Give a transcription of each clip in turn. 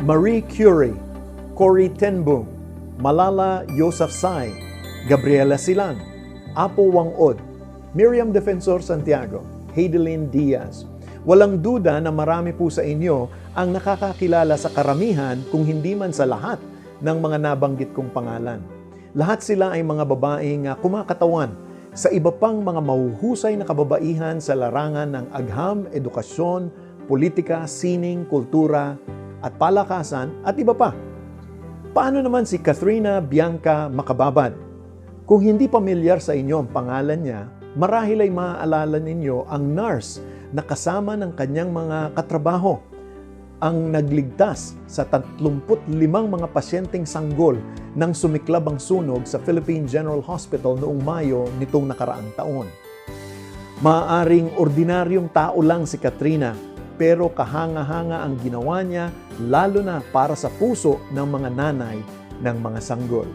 Marie Curie, Cory Tenboom, Malala Yousafzai, Gabriela Silang, Apo Wangod, Miriam Defensor Santiago, Heidelin Diaz. Walang duda na marami po sa inyo ang nakakakilala sa karamihan kung hindi man sa lahat ng mga nabanggit kong pangalan. Lahat sila ay mga babaeng kumakatawan sa iba pang mga mahuhusay na kababaihan sa larangan ng agham, edukasyon, politika, sining, kultura, at palakasan at iba pa. Paano naman si Kathrina Bianca Makababad? Kung hindi pamilyar sa inyo ang pangalan niya, marahil ay maaalala ninyo ang nurse na kasama ng kanyang mga katrabaho ang nagligtas sa 35 mga pasyenteng sanggol nang sumiklab ang sunog sa Philippine General Hospital noong Mayo nitong nakaraang taon. Maaring ordinaryong tao lang si Katrina pero kahanga-hanga ang ginawa niya lalo na para sa puso ng mga nanay ng mga sanggol.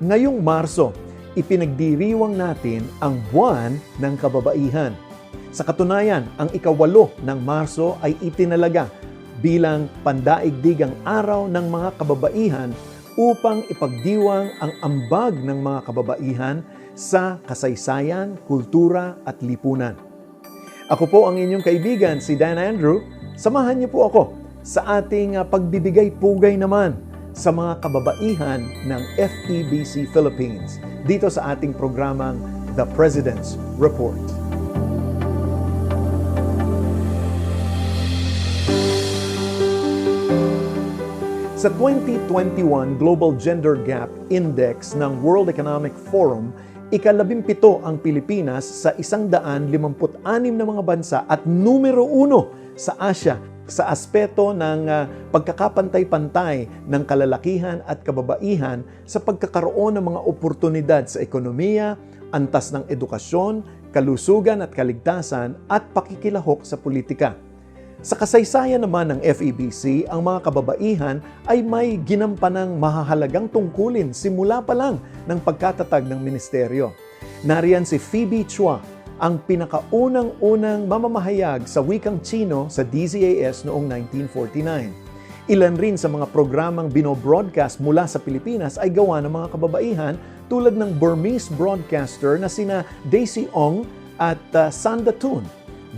Ngayong Marso, ipinagdiriwang natin ang buwan ng kababaihan. Sa katunayan, ang ikawalo ng Marso ay itinalaga bilang pandaigdigang araw ng mga kababaihan upang ipagdiwang ang ambag ng mga kababaihan sa kasaysayan, kultura at lipunan. Ako po ang inyong kaibigan, si Dan Andrew. Samahan niyo po ako sa ating uh, pagbibigay pugay naman sa mga kababaihan ng FEBC Philippines dito sa ating programang The President's Report. Sa 2021 Global Gender Gap Index ng World Economic Forum, ikalabimpito ang Pilipinas sa 156 na mga bansa at numero uno sa Asia sa aspeto ng uh, pagkakapantay-pantay ng kalalakihan at kababaihan sa pagkakaroon ng mga oportunidad sa ekonomiya, antas ng edukasyon, kalusugan at kaligtasan at pakikilahok sa politika. Sa kasaysayan naman ng FEBC, ang mga kababaihan ay may ginampanang mahahalagang tungkulin simula pa lang ng pagkatatag ng ministeryo. Nariyan si Phoebe Chua, ang pinakaunang-unang mamamahayag sa wikang Chino sa DZAS noong 1949. Ilan rin sa mga programang bino-broadcast mula sa Pilipinas ay gawa ng mga kababaihan tulad ng Burmese broadcaster na sina Daisy Ong at uh, Sanda Tun,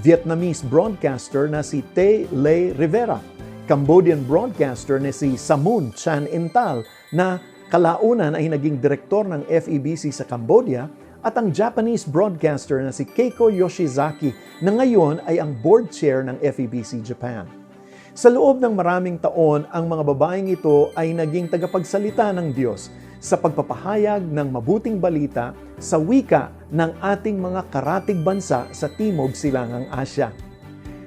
Vietnamese broadcaster na si Te Le Rivera, Cambodian broadcaster na si Samun Chan Intal na kalaunan ay naging direktor ng FEBC sa Cambodia at ang Japanese broadcaster na si Keiko Yoshizaki na ngayon ay ang board chair ng FEBC Japan. Sa loob ng maraming taon, ang mga babaeng ito ay naging tagapagsalita ng Diyos sa pagpapahayag ng mabuting balita sa wika ng ating mga karatig bansa sa Timog Silangang Asya.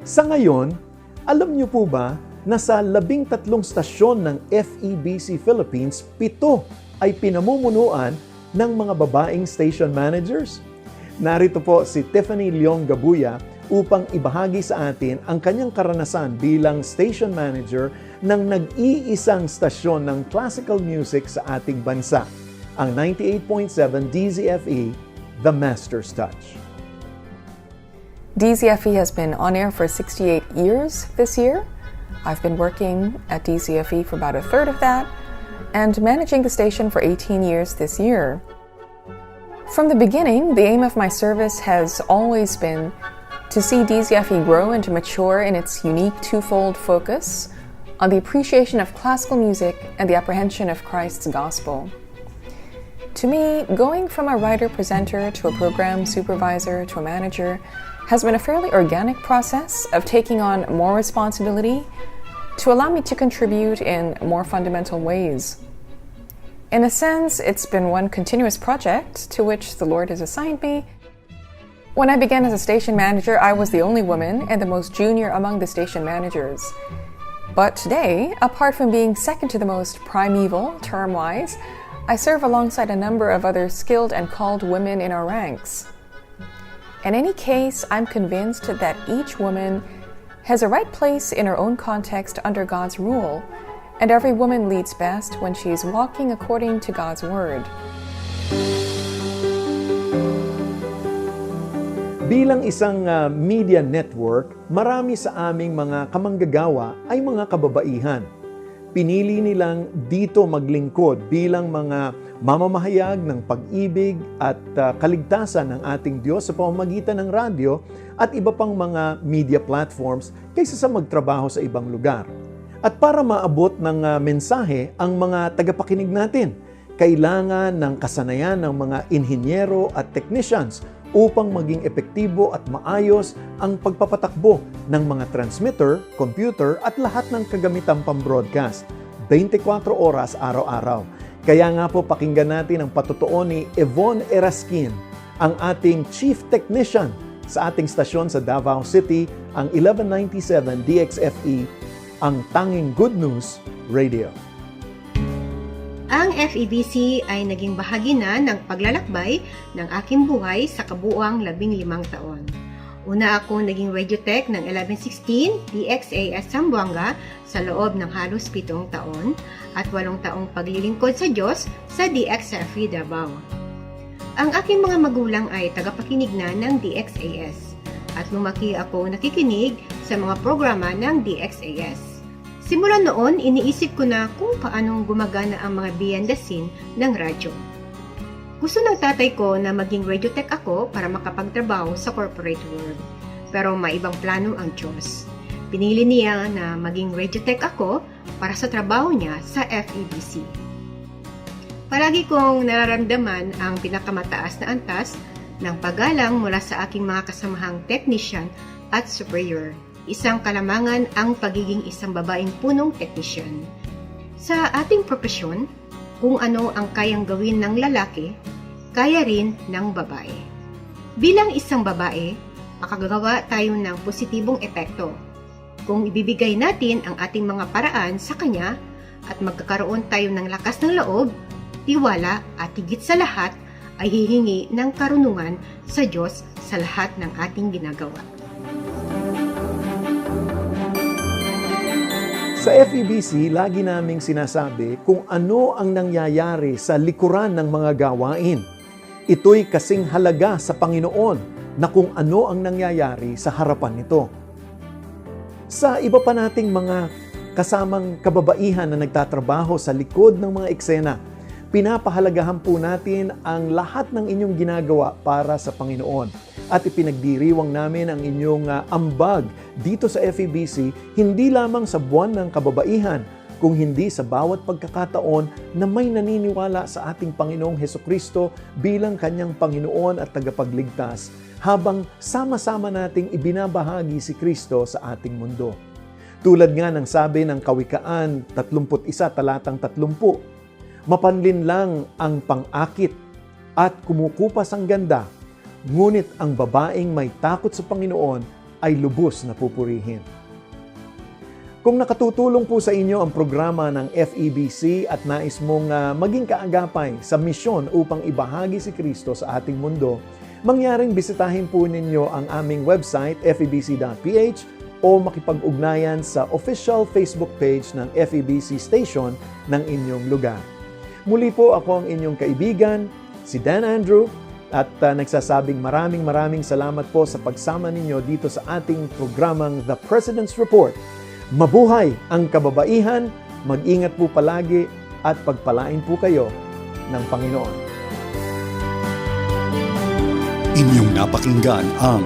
Sa ngayon, alam niyo po ba na sa labing tatlong stasyon ng FEBC Philippines, pito ay pinamumunuan ng mga babaeng station managers? Narito po si Tiffany Leong Gabuya upang ibahagi sa atin ang kanyang karanasan bilang station manager ng nag-iisang stasyon ng classical music sa ating bansa, ang 98.7 DZFE, The Master's Touch. DZFE has been on air for 68 years this year. I've been working at DZFE for about a third of that and managing the station for 18 years this year. From the beginning, the aim of my service has always been to see DZFE grow and to mature in its unique twofold focus on the appreciation of classical music and the apprehension of Christ's gospel. To me, going from a writer presenter to a program supervisor to a manager has been a fairly organic process of taking on more responsibility to allow me to contribute in more fundamental ways. In a sense, it's been one continuous project to which the Lord has assigned me. When I began as a station manager, I was the only woman and the most junior among the station managers. But today, apart from being second to the most primeval, term wise, I serve alongside a number of other skilled and called women in our ranks. In any case, I'm convinced that each woman has a right place in her own context under God's rule, and every woman leads best when she's walking according to God's word. Bilang isang ah, media network, marami sa aming mga kamanggagawa ay mga kababaihan. Pinili nilang dito maglingkod bilang mga mamamahayag ng pag-ibig at ah, kaligtasan ng ating Diyos sa pamamagitan ng radyo at iba pang mga media platforms kaysa sa magtrabaho sa ibang lugar. At para maabot ng ah, mensahe ang mga tagapakinig natin, kailangan ng kasanayan ng mga inhinyero at technicians upang maging epektibo at maayos ang pagpapatakbo ng mga transmitter, computer at lahat ng kagamitang pambroadcast 24 oras araw-araw. Kaya nga po pakinggan natin ang patotoo ni Yvonne Eraskin, ang ating Chief Technician sa ating stasyon sa Davao City, ang 1197 DXFE, ang tanging Good News Radio. Ang FEBC ay naging bahagi na ng paglalakbay ng aking buhay sa kabuuang labing limang taon. Una akong naging radio tech ng 1116 DXAS Zamboanga sa loob ng halos pitong taon at walong taong paglilingkod sa Diyos sa DXFE Davao. Ang aking mga magulang ay tagapakinig na ng DXAS at lumaki ako nakikinig sa mga programa ng DXAS. Simula noon, iniisip ko na kung paanong gumagana ang mga behind scene ng radyo. Gusto ng tatay ko na maging radio tech ako para makapagtrabaho sa corporate world. Pero may ibang plano ang Diyos. Pinili niya na maging radio tech ako para sa trabaho niya sa FEBC. Palagi kong nararamdaman ang pinakamataas na antas ng paggalang mula sa aking mga kasamahang technician at superior isang kalamangan ang pagiging isang babaeng punong technician. Sa ating propesyon, kung ano ang kayang gawin ng lalaki, kaya rin ng babae. Bilang isang babae, makagagawa tayo ng positibong epekto. Kung ibibigay natin ang ating mga paraan sa kanya at magkakaroon tayo ng lakas ng loob, tiwala at higit sa lahat ay hihingi ng karunungan sa Diyos sa lahat ng ating ginagawa. Sa FEBC, lagi naming sinasabi kung ano ang nangyayari sa likuran ng mga gawain. Ito'y kasing halaga sa Panginoon na kung ano ang nangyayari sa harapan nito. Sa iba pa nating mga kasamang kababaihan na nagtatrabaho sa likod ng mga eksena, pinapahalagahan po natin ang lahat ng inyong ginagawa para sa Panginoon at ipinagdiriwang namin ang inyong ah, ambag dito sa FEBC hindi lamang sa buwan ng kababaihan, kung hindi sa bawat pagkakataon na may naniniwala sa ating Panginoong Heso Kristo bilang kanyang Panginoon at tagapagligtas, habang sama-sama nating ibinabahagi si Kristo sa ating mundo. Tulad nga ng sabi ng Kawikaan 31 talatang 30, mapanlin lang ang pang-akit at kumukupas ang ganda, ngunit ang babaeng may takot sa Panginoon ay lubos na pupurihin. Kung nakatutulong po sa inyo ang programa ng FEBC at nais mong ah, maging kaagapay sa misyon upang ibahagi si Kristo sa ating mundo, mangyaring bisitahin po ninyo ang aming website febc.ph o makipag-ugnayan sa official Facebook page ng FEBC Station ng inyong lugar. Muli po ako ang inyong kaibigan, si Dan Andrew, at uh, nagsasabing maraming maraming salamat po sa pagsama ninyo dito sa ating programang The President's Report. Mabuhay ang kababaihan, mag-ingat po palagi at pagpalain po kayo ng Panginoon. Inyong napakinggan ang